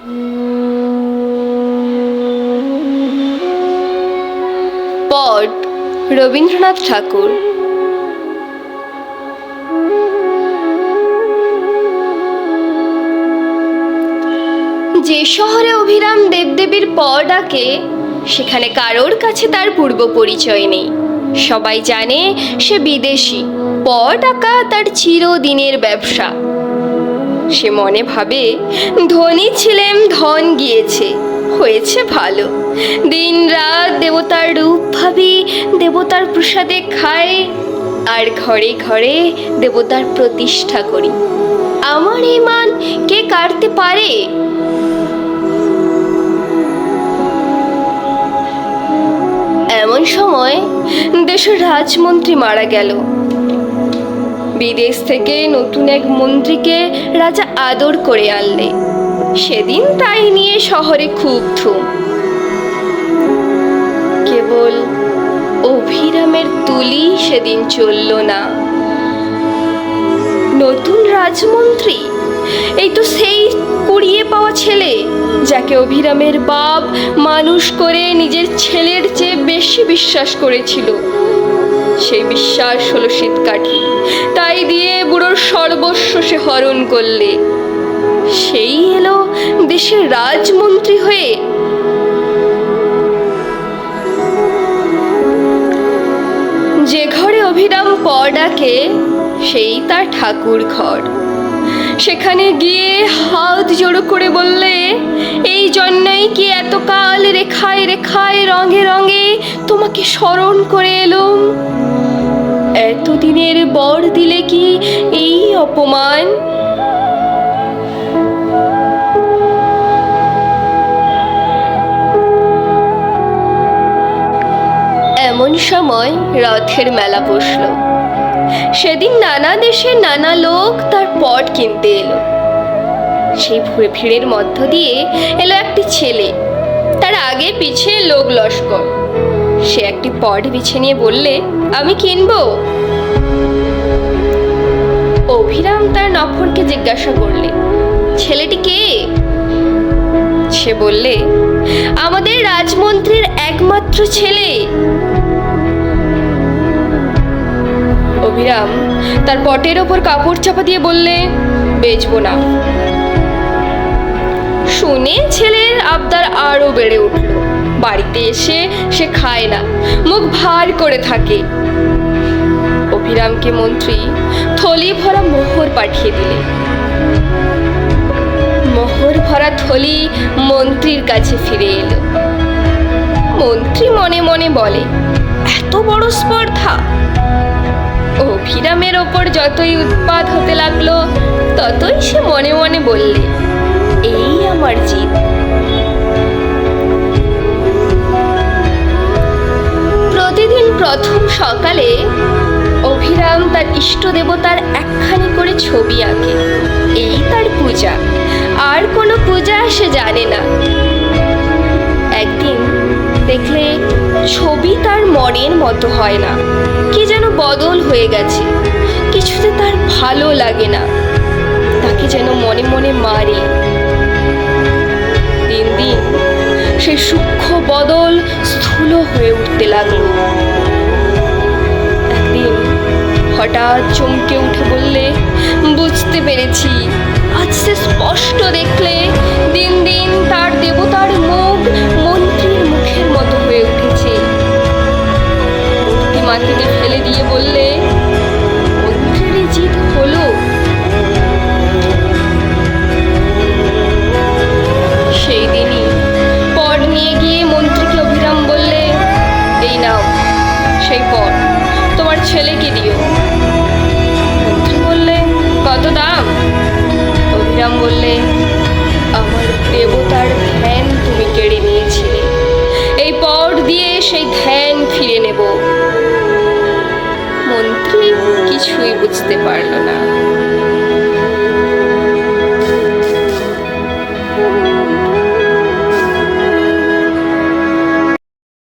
পট রবীন্দ্রনাথ ঠাকুর। যে শহরে অভিরাম দেবদেবীর প ডাকে সেখানে কারোর কাছে তার পূর্ব পরিচয় নেই। সবাই জানে সে বিদেশি। প ডাকা তার চিরদিনের ব্যবসা। সে মনে ভাবে, ধনী ছিলেম, ধন গিয়েছে। হয়েছে ভালো। দিন রাত দেবতার রূপ ভাবি, দেবতার প্রসাদে খাই আর ঘরে ঘরে দেবতার প্রতিষ্ঠা করি। আমার এই মান কে কাটতে পারে? এমন সময় দেশের রাজমন্ত্রী মারা গেল। বিদেশ থেকে নতুন এক মন্ত্রীকে রাজা আদর করে আনলে। সেদিন তাই নিয়ে শহরে খুব ধুম। কেবল অভিরামের তুলি সেদিন চলল না। নতুন রাজমন্ত্রী? এই তো সেই কুড়িয়ে পাওয়া ছেলে, যাকে অভিরামের বাপ মানুষ করে নিজের ছেলের চেয়ে বেশি বিশ্বাস করেছিল। সেই বিশ্বাস হলো শীতকাঠি। তাই দিয়ে বুড়োর সর্বস্ব সে হরণ করলে। সেই এলো দেশের রাজমন্ত্রী হয়ে। যে ঘরে অভিরাম প ডাকে, সেই তার ঠাকুর ঘর সেখানে গিয়ে হাত জোড়ো করে বললে, এই জন্যই কি এতকাল রেখায় রেখায় রঙে রঙে তোমাকে স্মরণ করে এলুম? এতদিনের বর দিলে কি এই অপমান? এমন সময় রথের মেলা বসল। সেদিন নানা দেশের নানা লোক তার পট কিনতে এলো। সেই ভুড়ে ভিড়ের মধ্য দিয়ে এলো একটি ছেলে। তার আগে পিছে লোক লস্কর। সে একটি পট বিছে নিয়ে বললে, আমি কিনবো? অভিরাম তার নফরকে জিজ্ঞাসা করলে, ছেলেটি কে? সে বললে, আমাদের রাজমন্ত্রীর একমাত্র ছেলে। অভিরাম তার পটের ওপর কাপড় চাপা দিয়ে বললে, বেচবো না। শুনে ছেলের আবদার আরও বেড়ে উঠল। বাড়িতে এসে সে খায় না, মুখ ভার করে থাকে। অভিরামকে মন্ত্রী থলি ভরা মোহর পাঠিয়ে দিলে। মোহর ভরা থলি মন্ত্রীর কাছে ফিরে এলো। মন্ত্রী মনে মনে বলে, এত বড় স্পর্ধা! অভিরামের ওপর যতই উৎপাদ হতে লাগল, ততই সে মনে মনে বললে, এই আমার জিত প্রতিদিন প্রথম সকালে অভিরাম তার ইষ্ট দেবতার একখানি করে ছবি আঁকে। এই তার পূজা। আর কোনো পূজা সে জানে না। একদিন দেখলে ছবি তার মনের মতো হয় না। কি যেন হয়ে গেছে। কিছুতে তার ভালো লাগে না। তাকে যেন মনে মনে মারে। দিন দিন সেই সূক্ষ্ম বদল স্থূল হয়ে উঠতে লাগল। একদিন হঠাৎ চমকে উঠে বললে, বুঝতে পেরেছি। আজ সে স্পষ্ট দেখলে সেই পর তোমার ছেলেকে দিও। বললে, কত দাম? অভিরাম বললে, আমার দেবতার ধ্যান তুমি কেড়ে নিয়েছিলে। এই পর দিয়ে সেই ধ্যান ফিরে নেব। মন্ত্রী কিছুই বুঝতে পারল না।